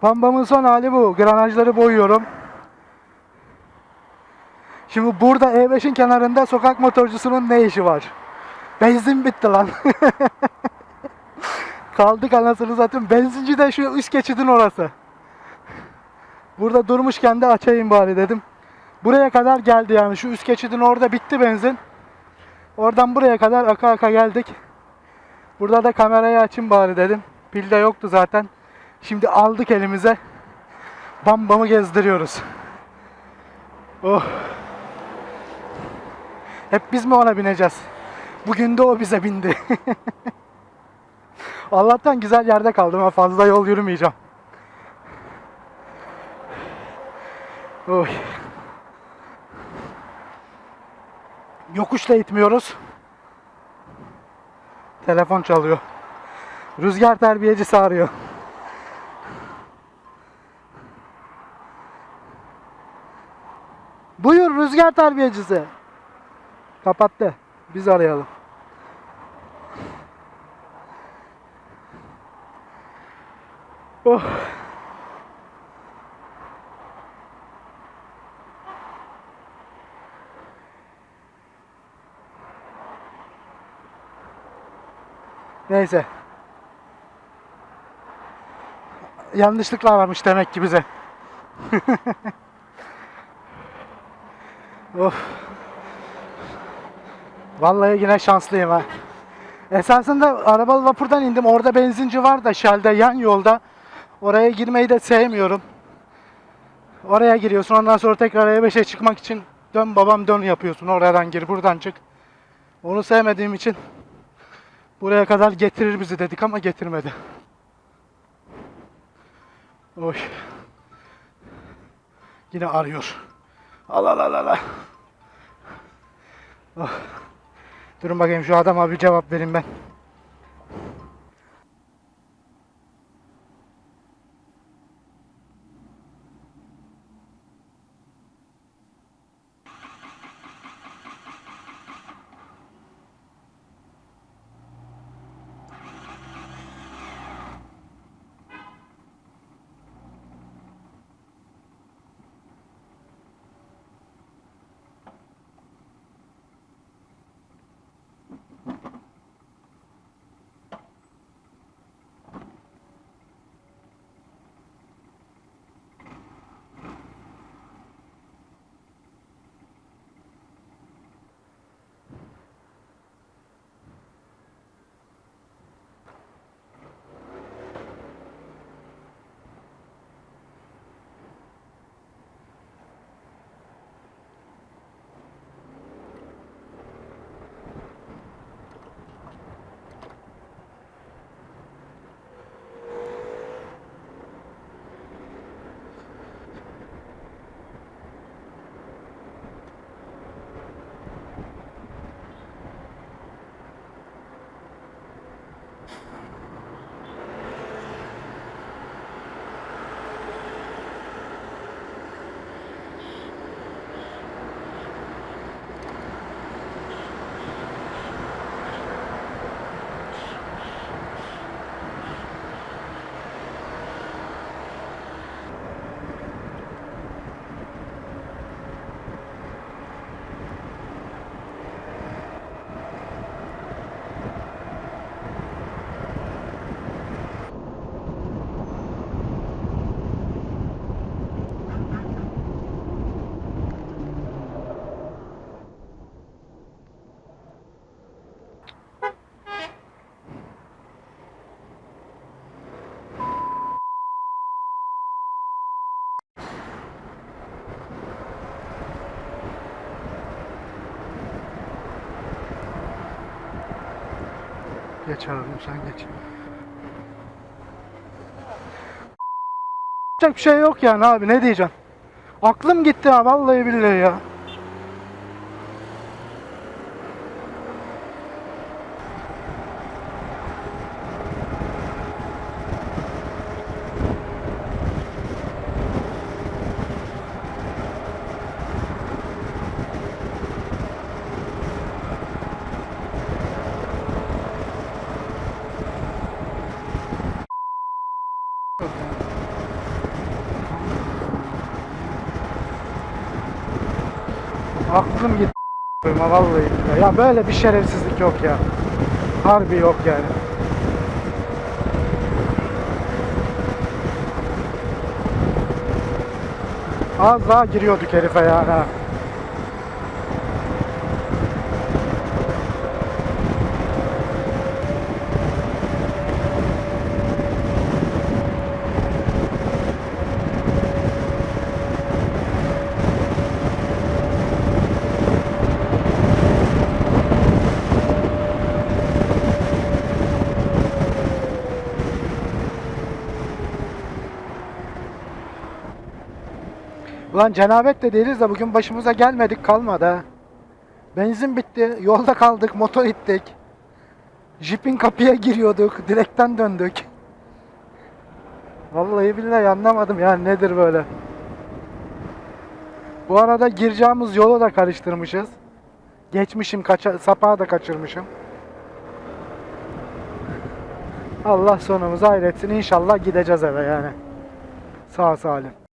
Pambamın son hali bu. Granajları boyuyorum. Şimdi burada E5'in kenarında sokak motorcusunun ne işi var? Benzin bitti lan. Kaldık anasını satayım. Benzinci de şu üst geçidin orası. Burada durmuşken de açayım bari dedim. Buraya kadar geldi yani. Şu üst geçidin orada bitti benzin. Oradan buraya kadar aka aka geldik. Burada da kamerayı açayım bari dedim. Pil de yoktu zaten. Şimdi aldık elimize. Bam bamı gezdiriyoruz. Oh. Hep biz mi ona bineceğiz? Bugün de o bize bindi. Allah'tan güzel yerde kaldım. ha, Fazla yol yürümeyeceğim. Oy. Yokuşla itmiyoruz. Telefon çalıyor. Rüzgar terbiyecisi arıyor. Buyur rüzgar terbiyecisi. Kapattı. Biz arayalım. Oh. Neyse. Yanlışlıklar varmış demek ki bize. of. Vallahi yine şanslıyım ha. Esasında arabalı vapurdan indim. Orada benzinci var da Shell'de yan yolda. Oraya girmeyi de sevmiyorum. Oraya giriyorsun. Ondan sonra tekrar E5'e çıkmak için dön babam dön yapıyorsun. Oradan gir, buradan çık. Onu sevmediğim için buraya kadar getirir bizi dedik ama getirmedi. Oy. Yine arıyor. Al al al al. Oh. Durun bakayım şu adama bir cevap vereyim ben. Geç abim sen geç. Yapacak bir şey yok yani abi ne diyeceğim. Aklım gitti ha vallahi billahi ya. Aklım gitti. Vallahi. billahi. Ya böyle bir şerefsizlik yok ya. Harbi yok yani. Az daha giriyorduk herife ya. Ha. Ulan cenabet de değiliz de bugün başımıza gelmedik kalmadı. Benzin bitti, yolda kaldık, motor ittik. Jeep'in kapıya giriyorduk, direkten döndük. Vallahi billahi anlamadım yani nedir böyle. Bu arada gireceğimiz yolu da karıştırmışız. Geçmişim, kaça, sapağı da kaçırmışım. Allah sonumuzu hayretsin. İnşallah gideceğiz eve yani. Sağ salim.